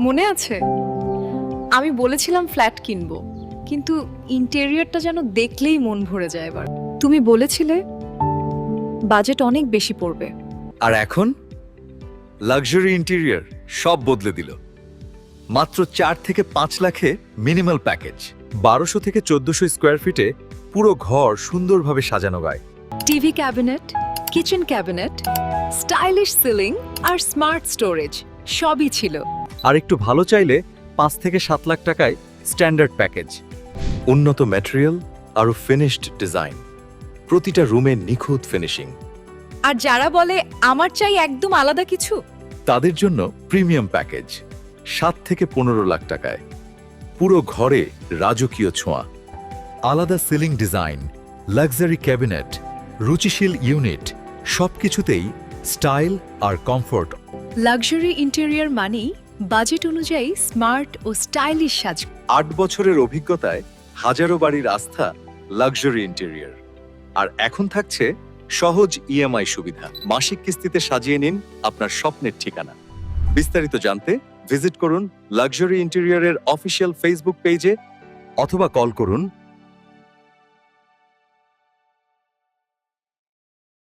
মনে আছে? আমি বলেছিলাম ফ্ল্যাট কিনবো কিন্তু ইন্টেরিয়রটা যেন দেখলেই মন ভরে যায় এবার। তুমি বলেছিলে বাজেট অনেক বেশি পড়বে। আর এখন? লাক্সারি ইন্টেরিয়র সব বদলে দিল। মাত্র চার থেকে পাঁচ লাখে মিনিমাল প্যাকেজ বারোশো থেকে চোদ্দশো স্কোয়ার ফিটে পুরো ঘর সুন্দরভাবে সাজানো গায়। TV cabinet kitchen cabinet stylish ceiling আর স্মার্ট স্টোরেজ সবই ছিল। আর একটু ভালো চাইলে পাঁচ থেকে সাত লাখ টাকায় স্ট্যান্ডার্ড প্যাকেজ। উন্নত ম্যাটেরিয়াল আরও ফিনিশড ডিজাইন প্রতিটা রুমে নিখুঁত ফিনিশিং আর যারা বলে আমার চাই একদম আলাদা কিছু? তাদের জন্য প্রিমিয়াম প্যাকেজ সাত থেকে পনেরো লাখ টাকায়। পুরো ঘরে রাজকীয় ছোঁয়া। আলাদা সিলিং ডিজাইন লাক্সারি ক্যাবিনেট রুচিশীল ইউনিট সবকিছুতেই স্টাইল আর কমফোর্ট লাক্সারি ইন্টেরিয়র মানেই বাজেট অনুযায়ী স্মার্ট ও স্টাইলিশ সাজ আট বছরের অভিজ্ঞতায় হাজারো বাড়ির আস্থা লাক্সারি ইন্টেরিয়র আর এখন থাকছে সহজ ইএমআই সুবিধা। মাসিক কিস্তিতে সাজিয়ে নিন আপনার স্বপ্নের ঠিকানা। বিস্তারিত জানতে ভিজিট করুন লাক্সারি ইন্টেরিয়রের অফিসিয়াল ফেসবুক পেজে অথবা কল করুন